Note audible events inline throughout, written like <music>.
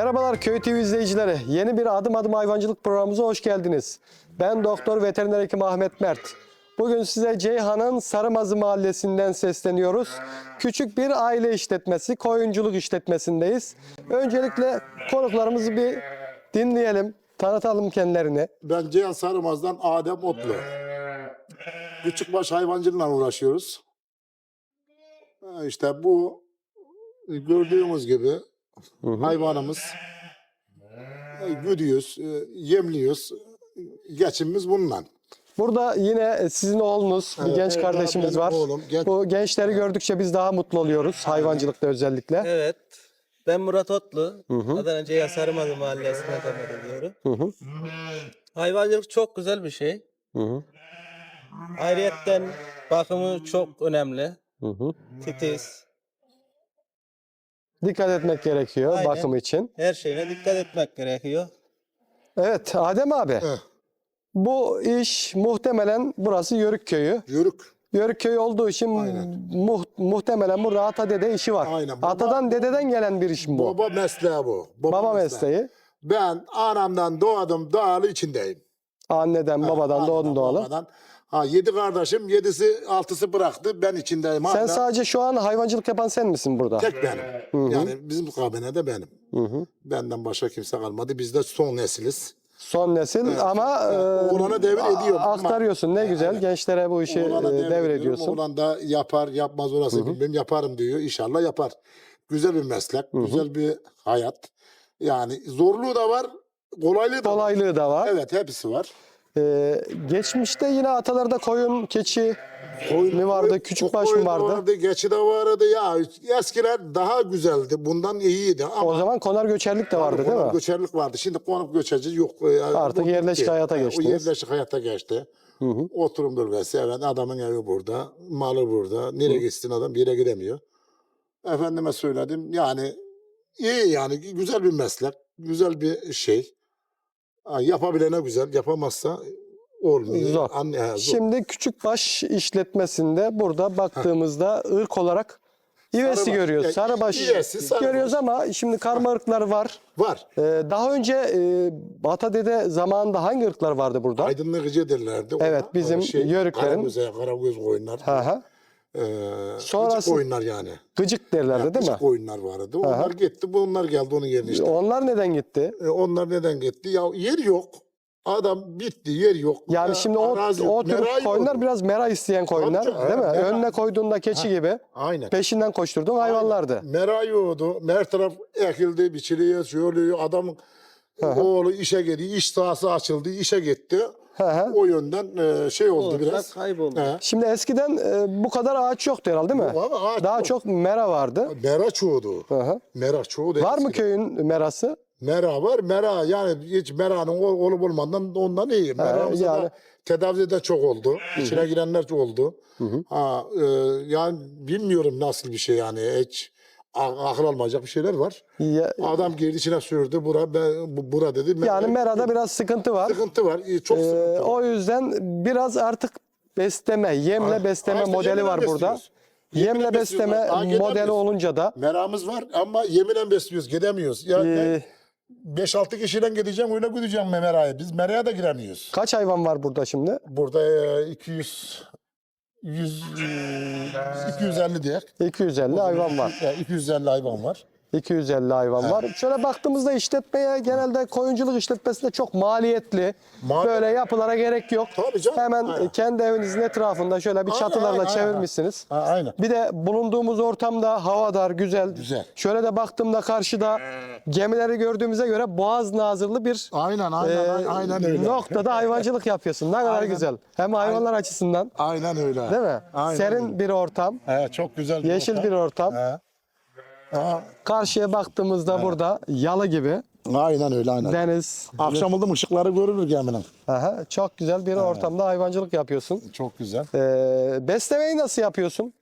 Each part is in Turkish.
Merhabalar Köy TV izleyicileri. Yeni bir adım adım hayvancılık programımıza hoş geldiniz. Ben Doktor Veteriner Hekim Ahmet Mert. Bugün size Ceyhan'ın Sarımazı Mahallesi'nden sesleniyoruz. Küçük bir aile işletmesi, koyunculuk işletmesindeyiz. Öncelikle konuklarımızı bir dinleyelim, tanıtalım kendilerini. Ben Ceyhan Sarımaz'dan Adem Otlu. Küçükbaş hayvancılığıyla uğraşıyoruz. İşte bu gördüğümüz gibi hayvanımız e, güdüyoruz, e, yemliyoruz. Geçimimiz bununla. Burada yine sizin oğlunuz, bir Evet, genç evet, kardeşimiz benim var. oğlum, genç- Bu gençleri gördükçe biz daha mutlu oluyoruz hayvancılıkta özellikle. Evet. Ben Murat Otlu. Adana Ceyhan Sarımazı Mahallesi'ne ikamet ediyorum. Hı hı, Hayvancılık çok güzel bir şey. hı hı, Ayrıyetten bakımı çok önemli. hı hı. Titiz. Dikkat etmek gerekiyor Aynen. bakım için. Her şeyine dikkat etmek gerekiyor. Evet Adem abi. Eh, Bu iş muhtemelen burası Yörük köyü. yörük. Yörük köyü olduğu için Aynen. muh- muhtemelen bu Ata dede işi var. Aynen. Baba- Atadan dededen gelen bir iş mi bu? Baba mesleği bu. Baba mesleği. Ben anamdan doğdum, doğalı içindeyim. Anneden, babadan Anamdan, doğdun doğalı. babadan. Ha, yedi kardeşim, yedisi, altısı bıraktı. Ben içindeyim. Sen hala. sadece şu an hayvancılık yapan sen misin burada? Tek benim. Yani bizim kabinede benim. Hı hı. Benden başka kimse kalmadı. Biz de son nesiliz. Son nesil ama e, Oğlana devrediyorum ama- aktarıyorsun. Ne güzel Evet. gençlere bu işi e, devrediyorum. devrediyorsun. Oğlan da yapar, yapmaz orası bilmem. Yaparım diyor. İnşallah yapar. Güzel bir meslek, güzel bir hayat. Yani zorluğu da var, kolaylığı da var. Kolaylığı da var. Evet, hepsi var. E, geçmişte yine atalarda koyun, keçi Koyun, mi vardı? koyun- Küçük baş mı vardı? vardı? Geçi de vardı. Ya eskiler daha güzeldi. Bundan iyiydi ama O zaman konar göçerlik de vardı değil konup mi? göçerlik vardı. Şimdi konup göçerici yok. Ee, Artık bu yerleşik bitti. hayata Ha, geçtiniz. O yerleşik hayata geçti. Oturum bölgesi. Evet adamın evi burada. Malı burada. Nereye gitsin adam bir yere gidemiyor. Efendime söyledim. Yani iyi yani güzel bir meslek. Güzel bir şey. Ha, yapabilene güzel. Yapamazsa olmuyor. Zor. Anne, he, zor. Şimdi küçükbaş işletmesinde burada baktığımızda ırk olarak ivesi Sarıbaş. görüyoruz. Ya, Sarıbaş ivesi, sarıbaş. görüyoruz ama şimdi karma ırklar var. var. Ee, daha önce e, Ata Dede zamanında hangi ırklar vardı burada? Aydınlık gıcı derlerdi. Evet, bizim Ee, yörüklerin- Karagöz, Karagöz koyunlar. Hı hı. Ee, Sonrası- gıcık koyunlar yani. Gıcık derlerdi değil mi? Gıcık koyunlar vardı. Onlar gitti. Bunlar geldi onun yerine işte. Onlar neden gitti? E, onlar neden gitti? Ya yer yok. Adam bitti. Yer yok. Yani Ya, şimdi o, arazi- o tür koyunlar oldu. biraz mera isteyen koyunlar canım, değil mi? evet, mera. Önüne koyduğunda keçi gibi Aynen. peşinden koşturduğun hayvanlardı. Merayi oldu. Her taraf ekildi, biçiliyor, şöyle Adam oğlu işe gidiyor. iş sahası açıldı. işe gitti. Hı hı. O yönden e, şey oldu Olacak, biraz. kayboldu. He. Şimdi eskiden e, bu kadar ağaç yoktu herhalde değil mi? Yok ama ağaç Daha yok. çok mera vardı. Mera çoğudu. Hı hı. Mera çoğudu. Var mı eskiden. köyün merası? Mera var. Mera yani hiç meranın ol- olup olmadan ondan iyi. Meramızda yani- da tedavide de çok oldu. İçine girenler çok oldu. Ha, e, yani bilmiyorum nasıl bir şey yani. Hiç akıl almayacak bir şeyler var. Ya- Adam girdi içine sürdü. Bura, ben, bu, bura dedi. yani Mera- merada biraz sıkıntı var. sıkıntı var. e, Çok Ee, sıkıntı var. o yüzden biraz artık besleme, yemle Ha, besleme ha işte modeli yemle var burada. besliyoruz. Yemle Yemle besleme besliyoruz. Modeli gidemiyoruz. olunca da Meramız var ama yeminle besliyoruz. Gidemiyoruz. Ya e, 5-6 kişiden gideceğim öyle gideceğim meraya. Biz meraya da giremiyoruz. kaç hayvan var burada şimdi? Burada e, 200 100 e, 250 diye. 250 hayvan var. E, 250 hayvan var. 250 hayvan var. Şöyle baktığımızda işletmeye genelde koyunculuk işletmesinde çok maliyetli. Mal- Böyle yapılara gerek yok. Tabii canım, Hemen aynen. kendi evinizin etrafında şöyle bir Aynen, çatılarla aynen, çevirmişsiniz. Ha, aynen. Bir de bulunduğumuz ortamda havadar, güzel. Güzel. Şöyle de baktığımda karşıda gemileri gördüğümüze göre Boğaz Nazırlı bir Aynen aynen e, aynen öyle. noktada hayvancılık yapıyorsun. Ne kadar Aynen. güzel. Hem hayvanlar açısından Aynen öyle. değil mi? Aynen Serin öyle. bir ortam, He, çok güzel. yeşil bir ortam. He. Ha, Karşıya baktığımızda burada yalı gibi aynen öyle aynen. deniz. Akşam oldu mu ışıkları görülür geminin. Aha, çok güzel bir ortamda hayvancılık yapıyorsun. Çok güzel. Ee, beslemeyi nasıl yapıyorsun?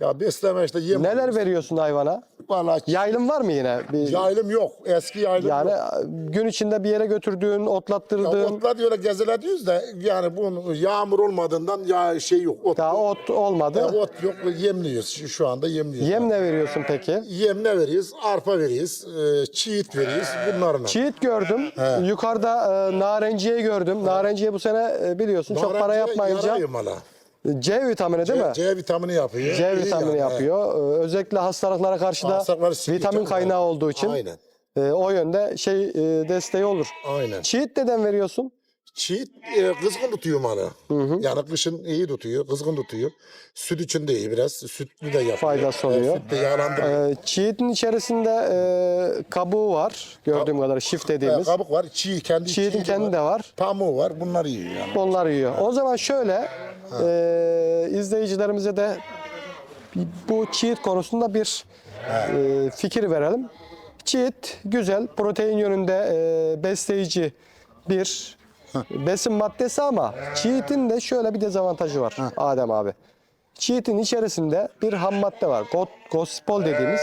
Ya besleme işte yem. Neler veriyorsun hayvana? Vallahi Yaylım var mı yine? Bir, yaylım yok. Eski yaylım yani yok. gün içinde bir yere götürdüğün, Ya otlattırdığın otla diyorlar gezeler diyoruz da yani bunun yağmur olmadığından ya şey yok. Ot, daha ot olmadı. ya ot yok yemliyoruz. Şu, şu anda yemliyoruz. Yem ne veriyorsun peki? Yem ne veriyoruz? Arpa veriyoruz. E, çiğit veriyoruz. Bunlarla. Çiğit gördüm. Yukarıda e, narenciye gördüm. Narenciye bu sene e, biliyorsun çok para Narenciye yapmayınca yarayıyor mala. C vitamini değil mi? C, C vitamini yapıyor. C İyi vitamini yani, yapıyor. Ee, Özellikle hastalıklara karşı da Hastalıkları vitamin kaynağı var. olduğu için Aynen. e, o yönde şey e, desteği olur. Aynen. Çiğit neden veriyorsun? Çiğit e, kızgın tutuyor malı. Yani kışın iyi tutuyor, kızgın tutuyor. Süt için de iyi biraz. Sütlü de yapıyor. Faydası oluyor. E, süt de yağlandırıyor. Ee, çiğitin içerisinde e, kabuğu var. Gördüğüm kadarıyla şif dediğimiz. kabuk var, çiğ kendi Çiğitin çiğidi kendi de var. Pamuğu var, bunlar yiyor yani. Onlar yiyor. O zaman şöyle e, izleyicilerimize de bu çiğit konusunda bir e, fikir verelim. Çiğit güzel, protein yönünde e, besleyici bir besin maddesi ama çiğitin de şöyle bir dezavantajı var Adem abi. Çiğitin içerisinde bir ham madde var. Got, gospol dediğimiz.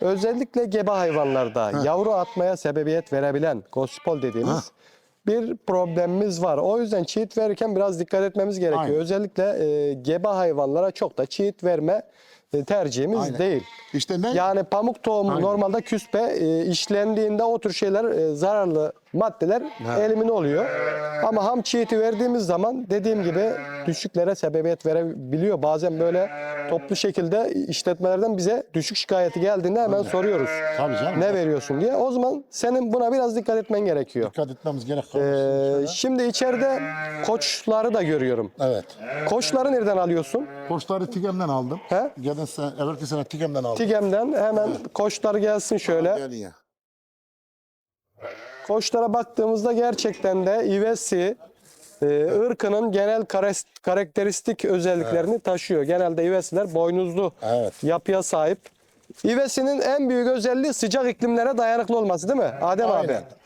Özellikle gebe hayvanlarda yavru atmaya sebebiyet verebilen gospol dediğimiz bir problemimiz var. O yüzden çiğit verirken biraz dikkat etmemiz gerekiyor. Aynen. Özellikle e, gebe hayvanlara çok da çiğit verme e, tercihimiz Aynen. değil. İşte ne? Yani pamuk tohumu Aynen. normalde küspe e, işlendiğinde o tür şeyler e, zararlı maddeler elimine oluyor. Ama ham çiğiti verdiğimiz zaman dediğim gibi düşüklere sebebiyet verebiliyor. Bazen böyle toplu şekilde işletmelerden bize düşük şikayeti geldiğinde hemen soruyoruz. Tabii canım. Ne veriyorsun diye. O zaman senin buna biraz dikkat etmen gerekiyor. Dikkat etmemiz gerek. Ee, şimdi içeride koçları da görüyorum. evet. Koçları nereden alıyorsun? Koçları Tigem'den aldım. He? Geçen sene, evvelki sene Tigem'den aldım. Tigem'den hemen koçlar gelsin şöyle. Geliyor. Koçlara baktığımızda gerçekten de ivesi e, ırkının genel karakteristik özelliklerini taşıyor. Genelde ivesiler boynuzlu Evet. yapıya sahip. İvesinin en büyük özelliği sıcak iklimlere dayanıklı olması değil mi Adem abi?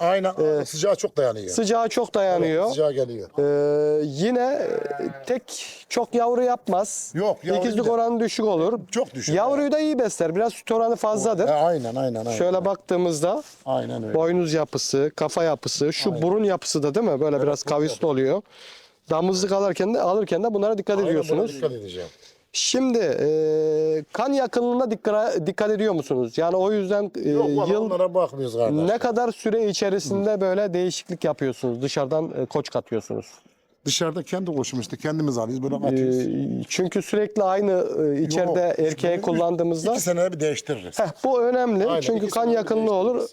Aynen. Aynen. Sıcağa çok dayanıyor. Sıcağa çok dayanıyor. Sıcağa geliyor. Ee, yine e, tek çok yavru yapmaz. Yok, yavru İkizlik değil. oranı düşük olur. Çok düşük, Yavruyu da iyi besler. Biraz süt oranı fazladır. E, aynen aynen aynen. Şöyle baktığımızda Aynen öyle. boynuz yapısı, kafa yapısı, şu burun yapısı da değil mi? Böyle biraz kavisli oluyor. Damızlık alırken de alırken de bunlara dikkat Aynen, buna ediyorsunuz. Dikkat edeceğim. Şimdi e, kan yakınlığına dikkat, dikkat ediyor musunuz? Yani o yüzden e, Yok yıl onlara bakmıyoruz kardeş. ne kadar süre içerisinde böyle değişiklik yapıyorsunuz? Dışarıdan e, koç katıyorsunuz. Dışarıda kendi koşmuştu. Kendimiz alıyoruz. Böyle atıyoruz. Ee, Çünkü sürekli aynı e, içeride Yok, erkeği üç- kullandığımızda İki senede bir değiştiririz. Heh, bu önemli. Aynen, Çünkü iki kan senede yakınlığı olur.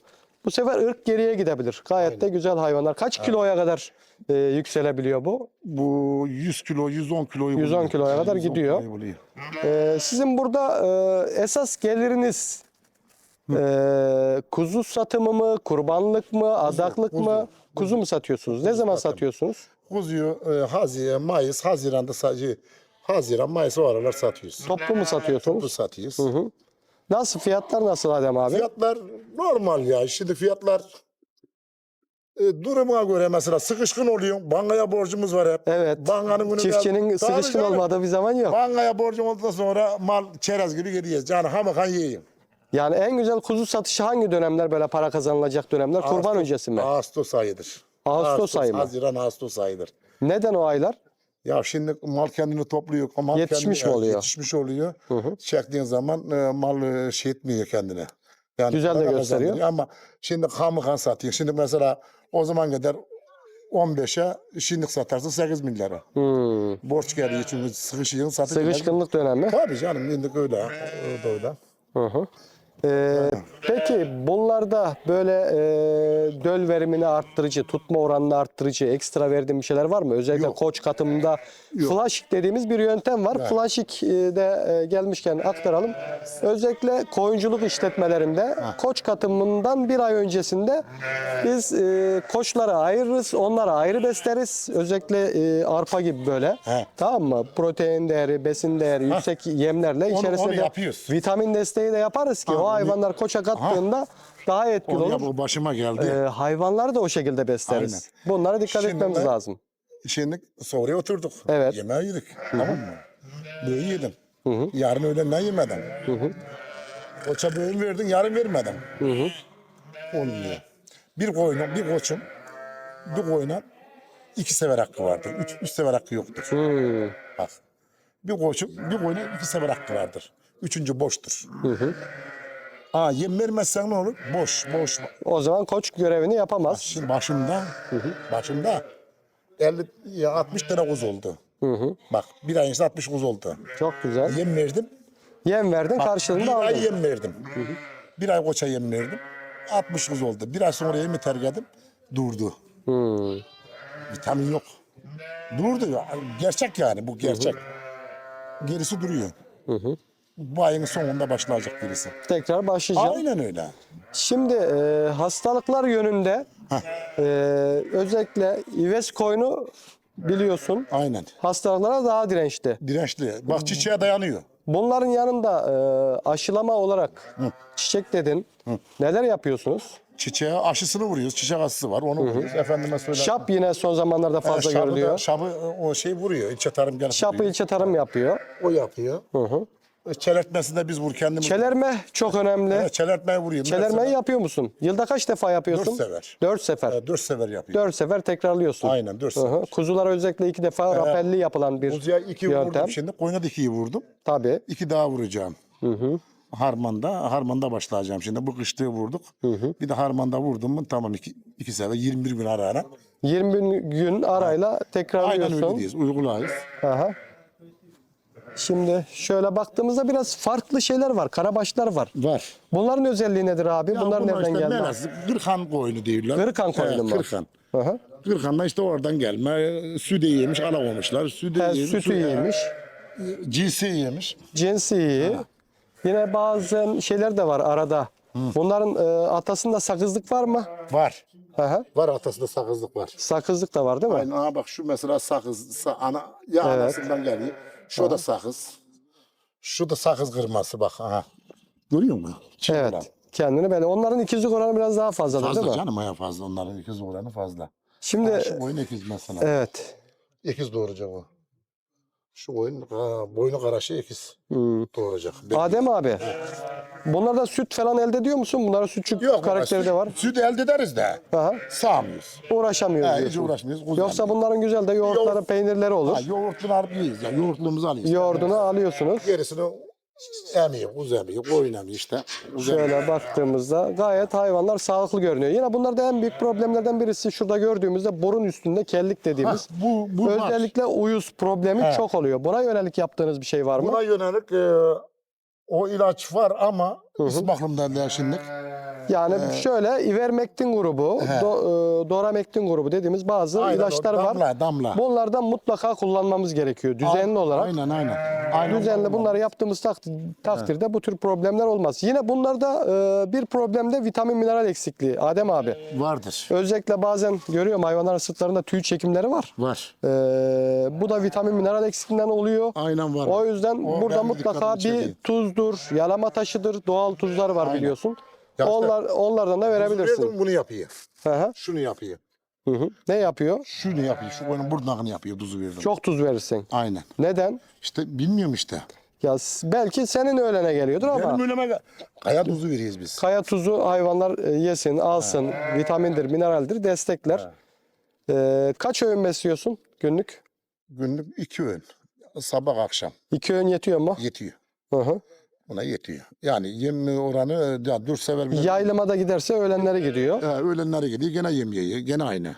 Bu sefer ırk geriye gidebilir. Gayet de güzel hayvanlar. Kaç kiloya kadar e, yükselebiliyor bu? Bu 100 kilo, 110 kiloyu 110 buluyor. kiloya kadar 110 gidiyor. kiloyu. Ee, sizin burada e, esas geliriniz e, kuzu satımı mı, kurbanlık mı, adaklık mı? Kuzu mu satıyorsunuz? Ne zaman satım. satıyorsunuz? Kuzuyu e, Haziran, Mayıs, Haziran'da sadece Haziran, Mayıs o aralar satıyoruz. Toplu mu satıyorsunuz? satıyoruz. Nasıl fiyatlar nasıl Adem abi? Fiyatlar normal ya. Şimdi fiyatlar e, duruma göre mesela sıkışkın oluyor. Bankaya borcumuz var hep. Evet. Bankanın günü Çiftçinin Tabii sıkışkın canım. olmadığı bir zaman yok. Bankaya borcum olduktan sonra mal çerez gibi gidiyoruz. Yani hamakan yiyeyim. Yani en güzel kuzu satışı hangi dönemler böyle para kazanılacak dönemler? Kurban Ağustos- öncesi mi? Ağustos ayıdır. Ağustos ayı mı? Haziran, Ağustos ayıdır. Neden o aylar? Ya şimdi mal kendini topluyor. Mal Yetişmiş kendini- mi oluyor? Yetişmiş oluyor. Çektiğin zaman e, mal e, şey etmiyor kendine. Yani Güzel de gösteriyor. Ama şimdi hamıkan satıyor. Şimdi mesela o zaman kadar 15'e şimdi satarsın 8 bin lira. Hmm. Borç geliyor çünkü sıkışığın satıyor. Sıkışkınlık dönemi. Tabii canım şimdi öyle. Da öyle. Hı hı. Ee, peki bunlarda böyle e, döl verimini arttırıcı, tutma oranını arttırıcı, ekstra verdiğin bir şeyler var mı? Özellikle Yok. koç katımında flashik dediğimiz bir yöntem var. Flashik e, de e, gelmişken aktaralım. Özellikle koyunculuk işletmelerinde koç katımından bir ay öncesinde biz e, koçları ayırırız, onları ayrı besleriz. Özellikle e, arpa gibi böyle. He. Tamam mı? Protein değeri, besin değeri yüksek yemlerle Onu- içerisinde onu de yapıyoruz. vitamin desteği de yaparız ki o hayvanlar koça kattığında daha etkili Onu olur. o başıma geldi. Ee, hayvanları da o şekilde besleriz. Bunlara dikkat Şimdi etmemiz ben- lazım. Şimdi sofraya oturduk. Evet. Yemeği yedik. Tamam mı? Böyle yedim. Yarın öğlenden yemeden. Koça böğün verdin, yarın vermeden. Olmuyor. Bir koyunun, bir koçun, bir koyuna iki sefer hakkı vardır. Üç, üç sefer hakkı yoktur. Bak. Bir koçun, bir koyuna iki sefer hakkı vardır. Üçüncü boştur. Ha yem vermezsen ne olur? Boş, boş. O zaman koç görevini yapamaz. Şimdi başımda, başımda 50, ya 60 tane kuzu oldu. Bak bir ay içinde 60 kuzu oldu. Çok güzel. Yem verdim. Yem verdin bir karşılığında ay aldın. yem verdim. Bir ay koça yem verdim. 60 kuzu oldu. Bir ay sonra yemi terk. Durdu. Hmm. Vitamin yok. Durdu. ya. Gerçek yani bu gerçek. Gerisi duruyor. Bu ayın sonunda başlayacak birisi. Tekrar başlayacağım. Aynen öyle. Şimdi e, hastalıklar yönünde e, özellikle ives koyunu biliyorsun Aynen. hastalıklara daha dirençli. Dirençli. Bak çiçeğe dayanıyor. Bunların yanında e, aşılama olarak çiçek dedin. Neler yapıyorsunuz? Çiçeğe aşısını vuruyoruz. Çiçek aşısı var. Onu vuruyoruz. Efendime söyleyeyim. Şap yine son zamanlarda fazla şabı da- görülüyor. şabı o şey vuruyor. İlçe tarım genel Şapı vuruyor. ilçe tarım yapıyor. O yapıyor. Hı hı. Çelertmesini de biz vur kendimiz. Çelerme çok önemli. Evet, çelertmeyi vuruyor. Çelermeyi yapıyor musun? Yılda kaç defa yapıyorsun? Dört sefer. Dört sefer. Evet, dört sefer yapıyor. Dört sefer tekrarlıyorsun. Aynen dört Hı hı. sefer. Kuzulara özellikle iki defa rapelli yapılan bir Kuzuya iki yöntem. vurdum şimdi. Koyuna da ikiyi vurdum. Tabii. İki daha vuracağım. Harmanda, harmanda başlayacağım şimdi. Bu kışlığı vurduk. Bir de harmanda vurdum mu tamam iki, iki sefer 21 gün ara ara. 20 gün arayla Aynen tekrarlıyorsun. öyle diyoruz. Uygulayız. Aha. Şimdi şöyle baktığımızda biraz farklı şeyler var. Karabaşlar var. Var. Bunların özelliği nedir abi? Ya Bunlar bunlar nereden işte geldi? Melez, Kırkan koyunu diyorlar. Kırkan koyunu mu? Kırkan. Aha. Kırkan'da işte oradan gelme. Süde yemiş, ala olmuşlar. Süde He, yemiş, sütü sü- yemiş. Cinsi yemiş. Cinsi iyi. Yine bazen şeyler de var arada. Bunların e, atasında sakızlık var mı? Var. Aha. Var atasında sakızlık var. Sakızlık da var değil mi? Aynen aha bak şu mesela sakız, sa- ana, ya Evet. anasından geliyor. Şu da sakız. Şu da sakız kırması bak aha. Görüyor musun? Olan. Evet. Kendini böyle. Onların ikizlik oranı biraz daha fazladır değil Fazla mi? canım ya fazla onların ikiz oranı fazla. Şimdi Ha, şu boyun ikiz mesela. evet. İkiz doğuracak o. Şu boyun, ha, boynu karaşı ikiz Hmm. doğuracak. Ben- Adem abi. Bunlarda süt falan elde ediyor musun? Bunlara sütçük Yok karakteri de var. Süt elde ederiz de. Aha. Sağmıyoruz. Uğraşamıyoruz Ha, hiç diyorsun. uğraşmıyoruz. kuzu Yoksa bunların güzel de yoğurtları, Yoğurt- peynirleri olur. Ha, yoğurtlu alıyoruz. Ya, yoğurtluğumuzu alıyoruz. Yoğurdunu alıyorsunuz. Gerisini emiyor, kuzu emiyor, koyun emiyor işte. Emiyor. Şöyle baktığımızda gayet hayvanlar sağlıklı görünüyor. Yine bunlarda en büyük problemlerden birisi şurada gördüğümüzde burun üstünde kellik dediğimiz. Bu, bu var. Özellikle uyuz problemi He. çok oluyor. Buna yönelik yaptığınız bir şey var mı? Buna yönelik e, o ilaç var ama ismi aklımda değil şimdi. Yani şöyle ivermektin grubu, He. do, e, doramektin grubu dediğimiz bazı Aynen, ilaçlar o var. Damla, damla. Bunlardan mutlaka kullanmamız gerekiyor düzenli olarak. Aynen, aynen. aynen. Düzenli bunları yaptığımız takdir- takdirde bu tür problemler olmaz. Yine bunlarda e, bir problem de vitamin mineral eksikliği. Adem abi. Vardır. Özellikle bazen görüyorum hayvanların sırtlarında tüy çekimleri var. Var. E, bu da vitamin mineral eksikliğinden oluyor. Aynen var. O yüzden O burada mutlaka bir çekiyor. tuzdur, yalama taşıdır, doğal tuzlar var Aynen. biliyorsun. Ya işte- Onlar onlardan da Verdim, verebilirsin. bunu yapıyor. Hı hı, Şunu yapıyor. hı hı. Ne yapıyor? Şunu yapıyor. Şu boynun burnakını yapıyor. Tuzu verdim. Çok tuz verirsin. Aynen. Neden? İşte bilmiyorum işte. Ya s- belki senin öğlene geliyordur ama Benim önüme kaya tuzu veriyoruz biz. kaya tuzu hayvanlar e, yesin, alsın, vitamindir, mineraldir, destekler. E, kaç öğün besliyorsun günlük? Günlük iki öğün. Sabah akşam İki öğün yetiyor mu? yetiyor. Hı hı. Buna yetiyor. Yani yem oranı ya dört sefer bile. Yaylımada giderse öğlenlere gidiyor. Ha, öğlenlere gidiyor gene yem yiyor. Gene aynı.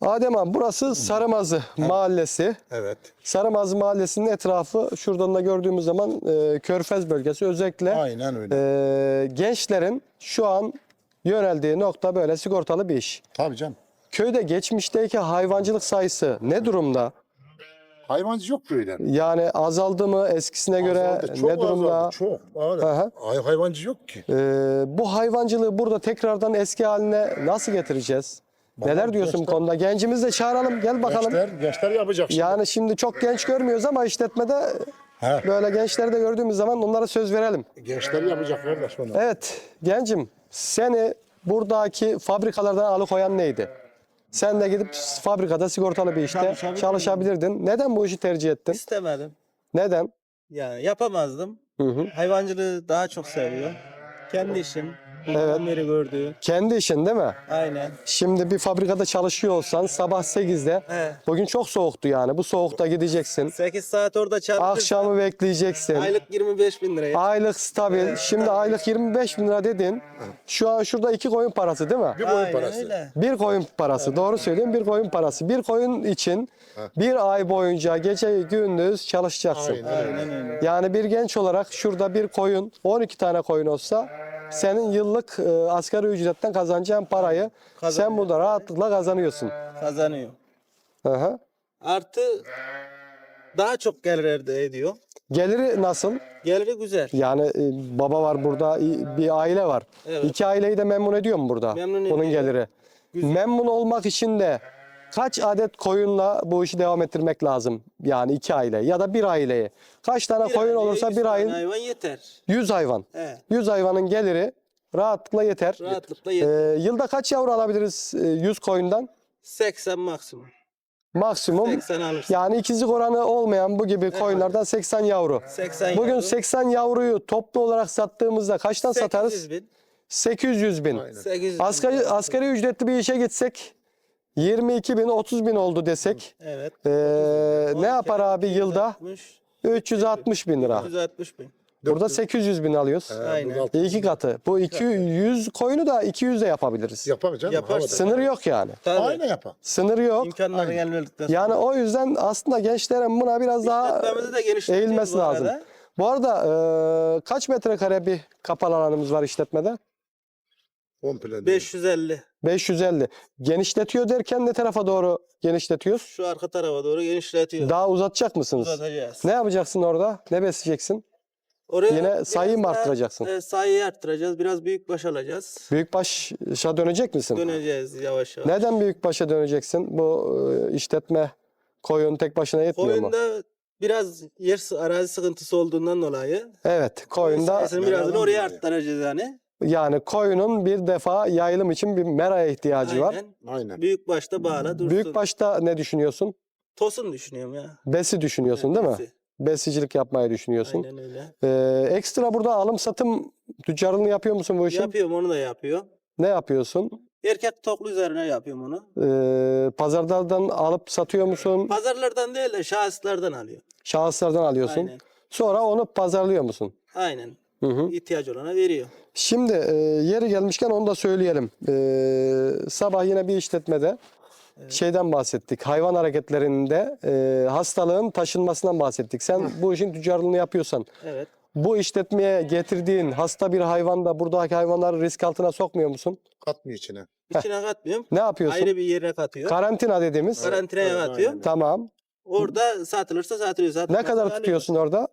Adem abi burası Sarımazı mahallesi. Evet. Sarımazı mahallesinin etrafı şuradan da gördüğümüz zaman e, Körfez bölgesi özellikle Aynen öyle. e, gençlerin şu an yöneldiği nokta böyle sigortalı bir iş. Tabii canım. Köyde geçmişteki hayvancılık sayısı ne durumda? Hayvancı yok köyden. Yani azaldı mı eskisine göre Azaldı, çok ne durumda? azaldı, çok. Öyle. Aha. Hay- hayvancı yok ki. E, bu hayvancılığı burada tekrardan eski haline nasıl getireceğiz? Neler diyorsun bu gençler- konuda? Gencimizi de çağıralım gel bakalım. Gençler, gençler yapacak şimdi. Yani şimdi çok genç görmüyoruz ama işletmede He. böyle gençleri de gördüğümüz zaman onlara söz verelim. Gençler yapacak kardeş onu. Evet gencim seni buradaki fabrikalardan alıkoyan neydi? Sen de gidip fabrikada sigortalı bir işte Çalışabilirdin. çalışabilirdin. Neden bu işi tercih ettin? İstemedim. Neden? Yani yapamazdım. Hı hı. Hayvancılığı daha çok seviyor. Kendi işim. Evet. Beri gördüğü. Kendi işin değil mi? Aynen. Şimdi bir fabrikada çalışıyor olsan sabah 8'de He. bugün çok soğuktu yani. Bu soğukta gideceksin. 8 saat orada çalışırsan Akşamı bekleyeceksin. aylık 25 bin liraya. Aylık stabil. Şimdi aylık 25 bin lira dedin. Şu an şurada iki koyun parası değil mi? Bir boyun Aynen parası. öyle. Bir koyun parası. Doğru söylüyorum. Bir koyun parası. Bir koyun için bir ay boyunca gece gündüz çalışacaksın. Aynen. Aynen öyle. Yani bir genç olarak şurada bir koyun, 12 tane koyun olsa senin yıllık e, asgari ücretten kazanacağın parayı sen burada rahatlıkla kazanıyorsun. Kazanıyor. Hı. Artı daha çok gelir elde ediyor. Geliri nasıl? Geliri güzel. Yani e, baba var burada, i- bir aile var. Evet. İki aileyi de memnun ediyor mu burada? Memnun Bunun ediyor. geliri. Güzel. Memnun olmak için de kaç adet koyunla bu işi devam ettirmek lazım? Yani iki aile ya da bir aileyi. Kaç tane Bir koyun aileye olursa 100 bir ayın hayvan yeter. 100 hayvan. He. 100 hayvanın geliri rahatlıkla yeter. Rahatlıkla Ee, yeter. yılda kaç yavru alabiliriz e, 100 koyundan? 80 maksimum. Maksimum. 80 alırsın. Yani ikizlik oranı olmayan bu gibi koyunlardan 80 yavru. 80 Bugün yavru. 80 yavruyu toplu olarak sattığımızda kaçtan 800 satarız? bin. 800 bin. Aynen. 800 bin. Asgari, asgari ücretli bir işe gitsek 22 bin 30 bin oldu desek Evet. 12 ne yapar abi yılda? 360, 360 bin lira. 160 bin. Burada 800 bin alıyoruz. Aynen. İki katı. Bu 200 koyunu da 200 de yapabiliriz. Yapamayacağım. Yaparsın. Sınır yok yani. Tabii. Aynen yapar. Sınır yok. İmkanları gelmedikten sonra. Yani o yüzden aslında gençlerin buna biraz daha İşletmemizi de genişleteceğiz eğilmesi bu lazım. arada. Bu arada e, kaç metrekare bir kapalı alanımız var işletmede? Komple değil. 550. 550. Genişletiyor derken ne tarafa doğru genişletiyoruz? Şu arka tarafa doğru genişletiyor. Daha uzatacak mısınız? Uzatacağız. Ne yapacaksın orada? Ne besleyeceksin? Oraya Yine sayıyı mı arttıracaksın? e, sayıyı arttıracağız. Biraz büyük baş alacağız. Büyükbaşa dönecek misin? Döneceğiz yavaş yavaş. Neden büyükbaşa döneceksin? Bu e, işletme koyun tek başına yetmiyor mu? Koyunda biraz yer arazi sıkıntısı olduğundan dolayı Evet, koyunda sayısını biraz oraya arttıracağız yani. Yani koyunun bir defa yayılım için bir meraya ihtiyacı var. Aynen. Aynen. Büyük başta bağla dursun. Büyükbaşta ne düşünüyorsun? Tosun düşünüyorum ya. Besi düşünüyorsun değil mi? Hepsi. Besicilik yapmayı düşünüyorsun. Aynen öyle. Ee, ekstra burada alım satım tüccarlığını yapıyor musun bu işin? Yapıyorum onu da yapıyor. Ne yapıyorsun? Erkek toklu üzerine yapıyorum onu. Ee, pazarlardan alıp satıyor musun? Pazarlardan değil de şahıslardan alıyor. Şahıslardan alıyorsun. Aynen. Sonra onu pazarlıyor musun? Aynen. Hı hı. İhtiyacı olana veriyor. Şimdi e, yeri gelmişken onu da söyleyelim. E, sabah yine bir işletmede şeyden bahsettik. Hayvan hareketlerinde e, hastalığın taşınmasından bahsettik. Sen bu işin tüccarlığını yapıyorsan Evet. bu işletmeye getirdiğin hasta bir hayvan da buradaki hayvanları risk altına sokmuyor musun? Katmıyor içine. İçine katmıyorum. Ne yapıyorsun? Ayrı bir yere katıyor. Karantina dediğimiz. Karantinaya Evet, katıyor. aynen. Tamam. Orada satılırsa satılıyor. Ne satılmazsa kadar alıyor. tutuyorsun orada?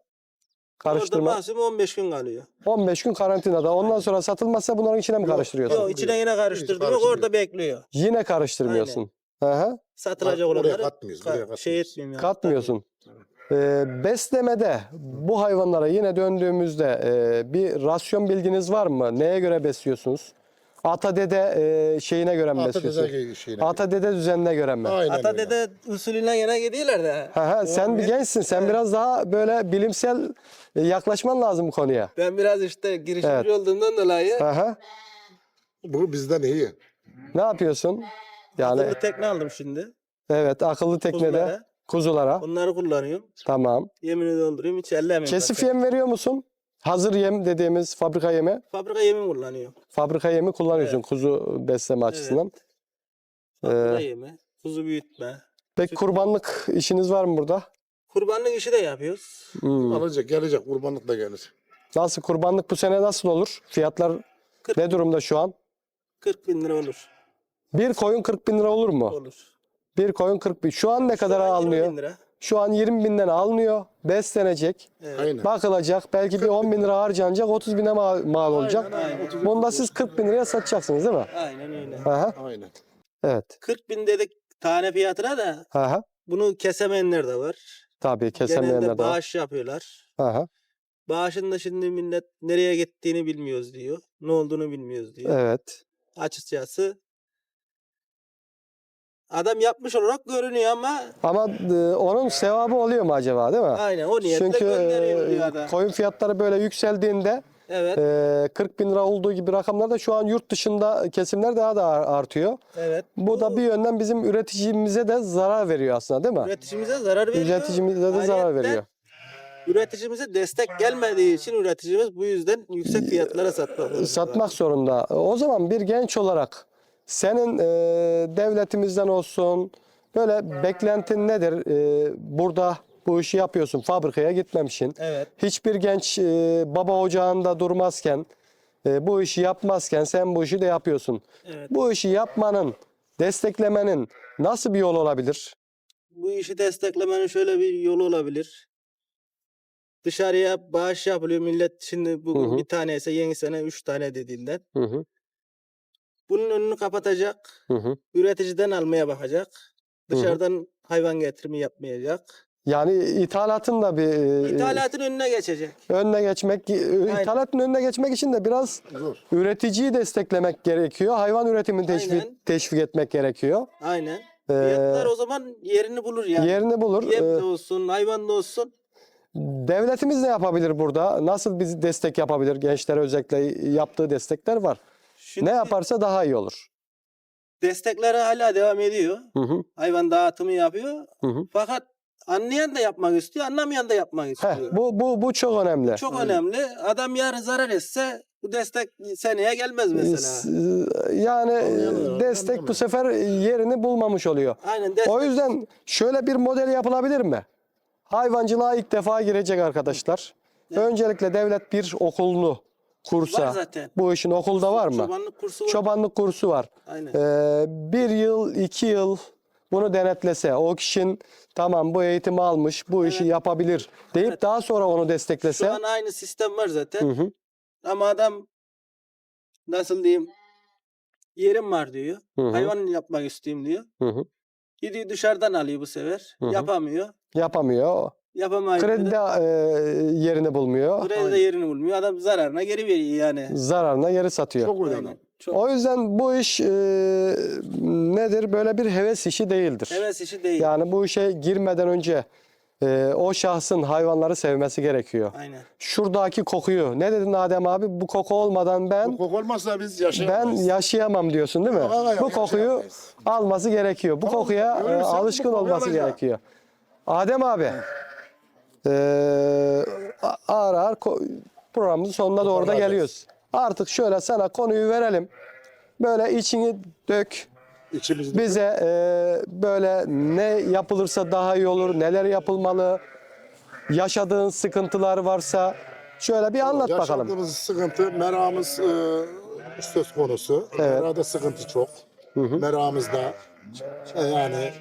Orada Karıştırma. maksimum 15 gün kalıyor. 15 gün karantinada. Ondan sonra satılmazsa bunların içine mi karıştırıyorsun? Yok içine yine karıştırmıyor. orada bekliyor. Yine karıştırmıyorsun. Hı hı. Satılacak Oraya olanları katmıyoruz, buraya ka- şey katmıyoruz. etmiyorum yani. Katmıyorsun. Ee, beslemede bu hayvanlara yine döndüğümüzde e, bir rasyon bilginiz var mı? Neye göre besliyorsunuz? Ata dede e, şeyine göre mi besliyorsunuz? düzey şeyine. Ata dede düzenine göre mi? Aynen Ata öyle. dede usulüne gene gidiyorlar da. Hı hı, sen bir gençsin. Sen biraz daha böyle bilimsel e, yaklaşman lazım bu konuya. Ben biraz işte girişimci Evet. olduğumdan dolayı Hı hı. Bu bizden iyi. Ne yapıyorsun? Yani akıllı tekne aldım şimdi. evet akıllı teknede Kuzulara. kuzulara. Onları kullanıyorum. Tamam. Yemini dolduruyorum. Hiç ellemiyorum. Kesif zaten. yem veriyor musun? Hazır yem dediğimiz fabrika yemi. Fabrika yemi kullanıyorum. Fabrika yemi kullanıyorsun kuzu besleme açısından. Fabrika Ee, yemi. Kuzu büyütme. Peki kurbanlık işiniz var mı burada? Kurbanlık işi de yapıyoruz. Hmm. Alacak gelecek kurbanlık da gelir. Nasıl kurbanlık bu sene nasıl olur? Fiyatlar Kırk- ne durumda şu an? 40 bin lira olur. Bir koyun 40 bin lira olur mu? Olur. Bir koyun 40 bin. Şu an ne kadar Şu an 20 alınıyor? bin lira. Şu an 20 binden alınıyor. Beslenecek. Evet. Aynen. Bakılacak. Belki bir 10 bin lira harcanacak. 30 bine mal, mal olacak. aynen. Bunu da siz 40 bin liraya satacaksınız değil mi? Aynen öyle. Aha, Aynen. evet. 40 bin dedik tane fiyatına da Aha. bunu kesemeyenler de var. Tabii kesemeyenler Genelde de var. bağış yapıyorlar. Aha, Bağışın da şimdi millet nereye gittiğini bilmiyoruz diyor. Ne olduğunu bilmiyoruz diyor. evet. Açıkçası Adam yapmış olarak görünüyor ama Ama e, onun sevabı oluyor mu acaba değil mi? aynen o niyetle Çünkü gönderiyor e, diyor adam. koyun fiyatları böyle yükseldiğinde Evet. e, 40 bin lira olduğu gibi rakamlarda şu an yurt dışında kesimler daha da ar- artıyor. Evet. Bu da bir yönden bizim üreticimize de zarar veriyor aslında değil mi? üreticimize zarar veriyor. Üreticimize de zarar Ayrıyetten veriyor. Üreticimize destek gelmediği için üreticimiz bu yüzden yüksek fiyatlara satmak zorunda. Satmak zorunda. O zaman bir genç olarak senin e, devletimizden olsun böyle beklentin nedir? E, burada bu işi yapıyorsun, fabrikaya gitmemişsin. Evet. Hiçbir genç e, baba ocağında durmazken, e, bu işi yapmazken sen bu işi de yapıyorsun. Evet. Bu işi yapmanın, desteklemenin nasıl bir yol olabilir? Bu işi desteklemenin şöyle bir yolu olabilir. Dışarıya bağış yapılıyor. Millet şimdi bugün Hı hı. bir tane ise yeni sene üç tane dediğinden. Hı hı, Bunun önünü kapatacak. hı hı. Üreticiden almaya bakacak. Dışarıdan hayvan getirimi yapmayacak. Yani ithalatın da bir e, İthalatın önüne geçecek. önüne geçmek, ithalatın önüne geçmek için de biraz Zor. üreticiyi desteklemek gerekiyor. Hayvan üretimini teşvik, Aynen. teşvik etmek gerekiyor. Aynen. Ee, Fiyatlar o zaman yerini bulur yani. Yerini bulur. Yem Ee, de olsun, hayvan da olsun. Devletimiz ne yapabilir burada? Nasıl bir destek yapabilir? Gençlere özellikle yaptığı destekler var. Şimdi Ne yaparsa daha iyi olur. destekleri hala devam ediyor. Hı hı, Hayvan dağıtımı yapıyor. hı hı. Fakat anlayan da yapmak istiyor, anlamayan da yapmak istiyor. Heh, bu, bu, bu çok önemli. Çok önemli. Adam yarın zarar etse bu destek seneye gelmez mesela. Yani Anlayamıyor, destek bu anlayamıyor. sefer yerini bulmamış oluyor. Aynen destek. O yüzden şöyle bir model yapılabilir mi? Hayvancılığa ilk defa girecek arkadaşlar. Öncelikle devlet bir okulunu kursa. Var zaten. Bu işin okulda var mı? Çobanlık kursu var. Çobanlık kursu var. Aynen. Ee, bir yıl, iki yıl bunu denetlese, o kişinin tamam bu eğitimi almış, bu işi Evet. yapabilir deyip Evet. daha sonra onu desteklese. Şu an aynı sistem var zaten. Hı hı, Ama adam nasıl diyeyim yerim var diyor. Hı hı. Hayvan yapmak istiyorum diyor. hı hı. Gidiyor dışarıdan alıyor bu sefer. Hı hı. Yapamıyor. Yapamıyor. Yapamayınca Kredi de e, yerini bulmuyor. kredi de yerini bulmuyor. Adam zararına geri veriyor yani. Zararına geri satıyor. Çok Aynen. önemli. Çok O yüzden bu iş e, nedir? Böyle bir heves işi değildir. heves işi değil. Yani bu işe girmeden önce e, o şahsın hayvanları sevmesi gerekiyor. Aynen. Şuradaki kokuyu. Ne dedin Adem abi? Bu koku olmadan ben Bu koku olmazsa biz ben yaşayamayız. yaşayamam diyorsun değil mi? Yok, hayır, bu kokuyu yaşayamayız. alması gerekiyor. Bu Tamam, kokuya e, görürsen bu alışkın kokuyu olması alacak. gerekiyor. Adem abi. E, ağır ağır programımızın sonuna doğru da geliyoruz. Artık şöyle sana konuyu verelim. Böyle içini dök. İçimizde Bize e, böyle ne yapılırsa daha iyi olur, neler yapılmalı, yaşadığın sıkıntılar varsa şöyle bir anlat bakalım. Yaşadığımız sıkıntı, meramız e, söz konusu. Evet. Merada sıkıntı çok. Meramızda e, yani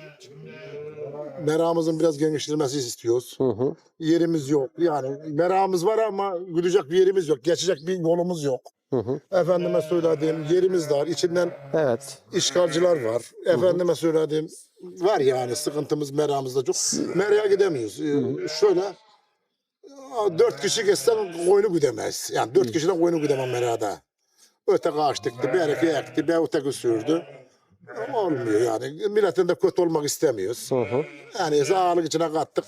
meramızın biraz genişlemesi istiyoruz. Hı hı. Yerimiz yok. Yani meramız var ama gidecek bir yerimiz yok. Geçecek bir yolumuz yok. Hı hı. Efendime söylediğim yerimiz dar. İçinden Evet. işgalciler var. Efendime söylediğim var yani sıkıntımız meramızda çok. Meraya gidemiyoruz. Ee, şöyle aa, dört kişi geçsen koyunu güdemez. Yani dört kişiden koyunu güdemem merada. Öte ağaç dikti, bereki ekti, bir öteki sürdü. Olmuyor yani. Milletin de kötü olmak istemiyoruz. Hı hı. Yani sağlık içine kattık.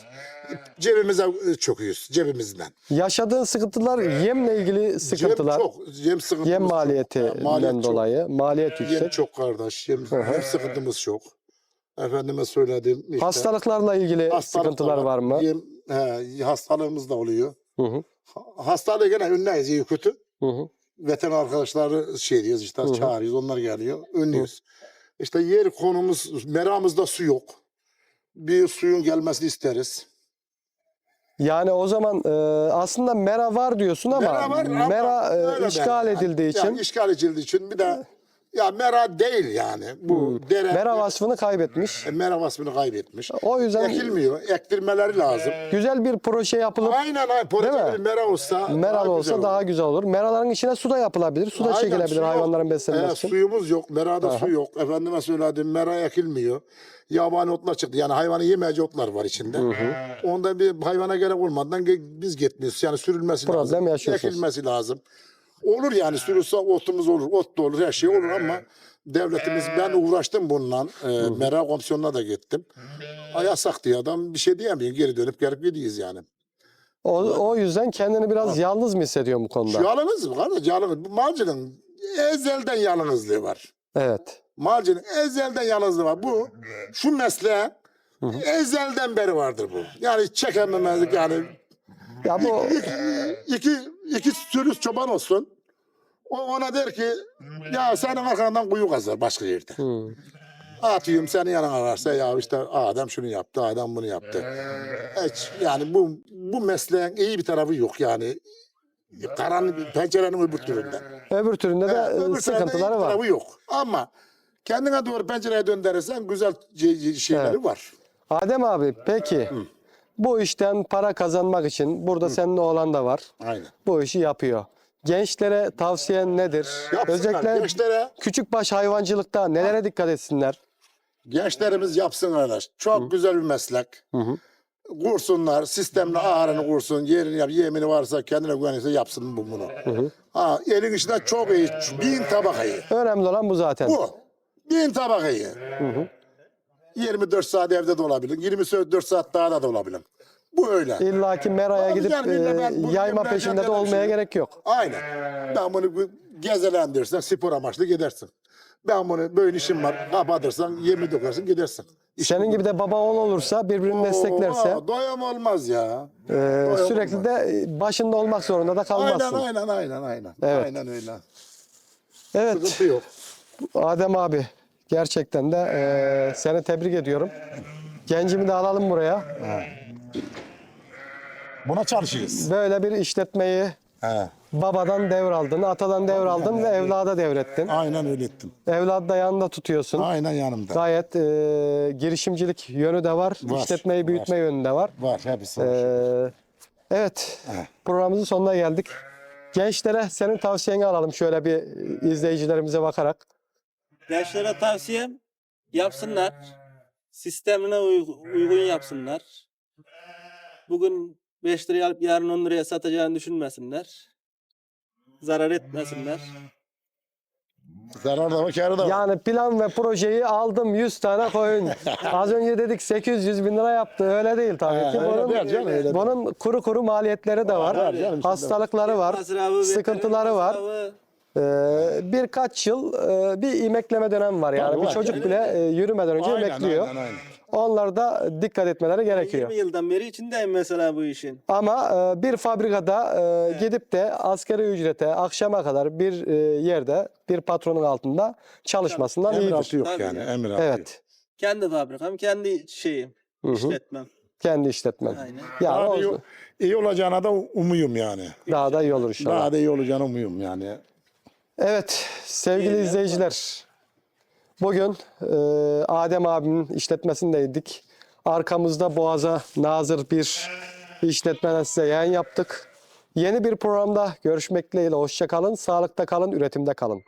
Cebimize e, çöküyoruz cebimizden. Yaşadığın sıkıntılar yemle ilgili sıkıntılar. Yem çok. Yem sıkıntımız Yem çok. maliyetinden Ha, maliyet çok. dolayı. Maliyet Yem yüksek. çok kardeş. Yem, yem sıkıntımız çok. Efendime söyledim. Işte, Hastalıklarla ilgili hastalık da sıkıntılar var mı? Yem, he, hastalığımız da oluyor. Hı hı. Ha- Hastalığı gene önleyiz iyi kötü. Hı hı. Veteriner arkadaşları şey diyoruz işte çağırıyoruz onlar geliyor. Önlüyoruz. İşte yer konumuz meramızda su yok. Bir suyun gelmesini isteriz. Yani o zaman e, aslında mera var diyorsun ama Mera var ama mera e, öyle işgal der. edildiği için Yani işgal edildiği için bir de ya mera değil yani. Bu dere mera vasfını kaybetmiş. e, mera vasfını kaybetmiş. O yüzden Ekilmiyor. Ektirmeleri lazım. güzel bir proje yapılıp Aynen. Proje Değil mi? bir mera olsa meralı olsa güzel daha olur. güzel olur. Meraların içine su da yapılabilir. Su da Aynen, çekilebilir su yok. hayvanların beslenmesi için. Suyumuz yok. Merada su yok. Efendime söyledim mera ekilmiyor. Yabani otlar çıktı. Yani hayvanı yemeyecek otlar var içinde. Onda bir hayvana gerek olmadan ge- biz gitmiyoruz. Yani sürülmesi Problem lazım. yaşıyorsunuz. Ekilmesi lazım. Olur yani sürüsü otumuz olur, ot da olur, her şey olur ama devletimiz ben uğraştım bununla. E, Mera komisyonuna da gittim. Ay yasak diye adam bir şey diyemiyor. Geri dönüp gelip gidiyiz yani. O, o yüzden kendini biraz yalnız mı hissediyorsun bu konuda? Yalnız mı kardeş? Yalnız. Bu Malcının ezelden yalnızlığı var. Evet. Malcının ezelden yalnızlığı var. Bu şu mesleğe ezelden beri vardır bu. Yani çekememezlik yani Ya bu iki, iki sürüs çoban olsun. O ona der ki ya senin arkandan kuyu kazar başka yerde. Hı. Atıyorum senin yanına varsa ya işte adam şunu yaptı, adam bunu yaptı. Hiç, yani bu bu mesleğin iyi bir tarafı yok yani. Karanlık pencerenin öbür türünde. öbür türünde de Evet, öbür e, iyi sıkıntıları var. tarafı yok. Ama kendine doğru pencereye döndürürsen güzel ce- ce- şeyleri Evet. var. Adem abi peki bu işten para kazanmak için burada senin oğlan da var. Aynen. Bu işi yapıyor. Gençlere tavsiyen nedir? Yapsınlar. Özellikle Gençlere küçükbaş hayvancılıkta nelere dikkat etsinler? Gençlerimiz yapsın arkadaş. Çok güzel bir meslek. Kursunlar, sistemle ağrını kursun, yerini yap, yemini varsa kendine güvenirse yapsın bu bunu. Ha, elin içinde çok iyi, bin tabak iyi. Önemli olan bu zaten. Bu, bin tabak iyi. 24 saat evde de olabilir, 24 saat daha da olabilir. Bu öyle. İlla ki meraya gidip yani illa e, ben yayma peşinde de olmaya şey gerek yok. Aynen. Ben bunu gezelendirsen spor amaçlı gidersin. Ben bunu böyle işim var, kapatırsan, yemi dökersin gidersin. Senin bu. gibi de baba oğul olursa birbirini desteklerse Oo, doyam olmaz ya. e, doyam sürekli olmaz. de başında olmak zorunda da kalmazsın. Aynen aynen aynen aynen. Evet. Aynen öyle. Evet Sıkıntı yok. Adem abi gerçekten de e, seni tebrik ediyorum. Gencimi de alalım buraya. Buna çalışırız. Böyle bir işletmeyi He. babadan devraldın, atadan devraldın ve evlada devrettin. Aynen öyle ettim. Evladı da yanında tutuyorsun. Aynen yanımda. Gayet e, girişimcilik yönü de var, Var, işletmeyi büyütme yönü de var. Var hepsi var. Ee, Evet. programımızın sonuna geldik. Gençlere senin tavsiyeni alalım şöyle bir izleyicilerimize bakarak. Gençlere tavsiyem yapsınlar. Sistemine uy- uygun yapsınlar. Bugün 5 liraya alıp yarın 10 liraya satacağını düşünmesinler. Zarar etmesinler. Zarar da var, kârı da var. Yani plan ve projeyi aldım 100 tane koyun. <laughs> Az önce dedik 800 bin lira yaptı. Öyle değil tabii He, ki. öyle Bunun, değil canım, öyle değil. bunun kuru kuru maliyetleri de var. var canım, şimdi Hastalıkları var. Masrafı, Sıkıntıları var. masrafı. Ee, birkaç yıl e, bir imekleme dönem var. Yani Tabii bir var. çocuk bile e, yürümeden önce Aynen, emekliyor. aynen, aynen. Onlar da dikkat etmeleri gerekiyor. 20 yıldan beri içindeyim mesela bu işin. Ama e, bir fabrikada e, gidip de asgari ücrete akşama kadar bir e, yerde bir patronun altında çalışmasından Emir iyidir. altı yok Tabii yani. ya. Emir altı yok. Evet. Kendi fabrikam, kendi şeyim, Hı hı. işletmem. Kendi işletmen. Aynen. Yani Daha da o- iyi, iyi olacağına da umuyum yani. daha da iyi olur inşallah. Daha da iyi olacağını umuyum yani. Evet sevgili izleyiciler. Bugün e, Adem abimin işletmesindeydik. Arkamızda Boğaz'a nazır bir işletmeden size yayın yaptık. Yeni bir programda görüşmek dileğiyle. Hoşça kalın, sağlıkta kalın, üretimde kalın.